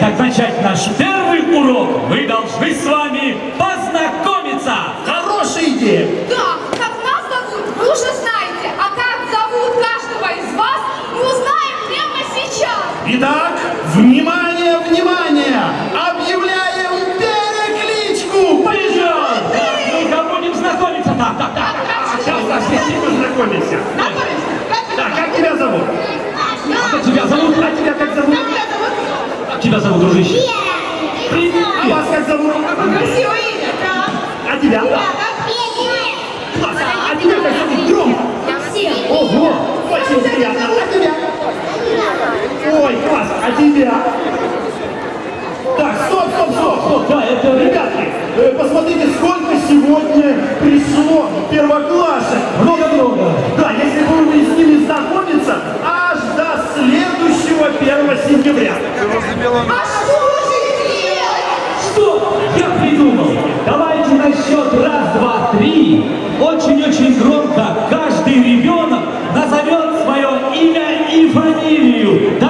перед начать наш первый урок, мы должны с вами познакомиться. Хорошая идея. Да, как нас зовут, вы уже знаете. А как зовут каждого из вас, мы узнаем прямо сейчас. Итак, внимание, внимание! Объявляем перекличку! Поезжай! Ну-ка, будем знакомиться. Так, так, так. А так, так, так, так, так, так, тебя зовут, дружище? Привет! А вас как зовут? А красивое имя, да? А тебя? Ребята, Класс! А тебя как зовут? Громко! Ого! Очень приятно! А тебя? Ой, класс! А тебя? Так, стоп, стоп, стоп, стоп, да, это, ребятки, э, посмотрите, сколько сегодня пришло первоклашек. Много-много. Да, если вы с ними знакомиться, аж до следующего 1 сентября дело. А что же делать? Что? Я придумал. Давайте на счет раз, два, три. Очень-очень громко каждый ребенок назовет свое имя и фамилию.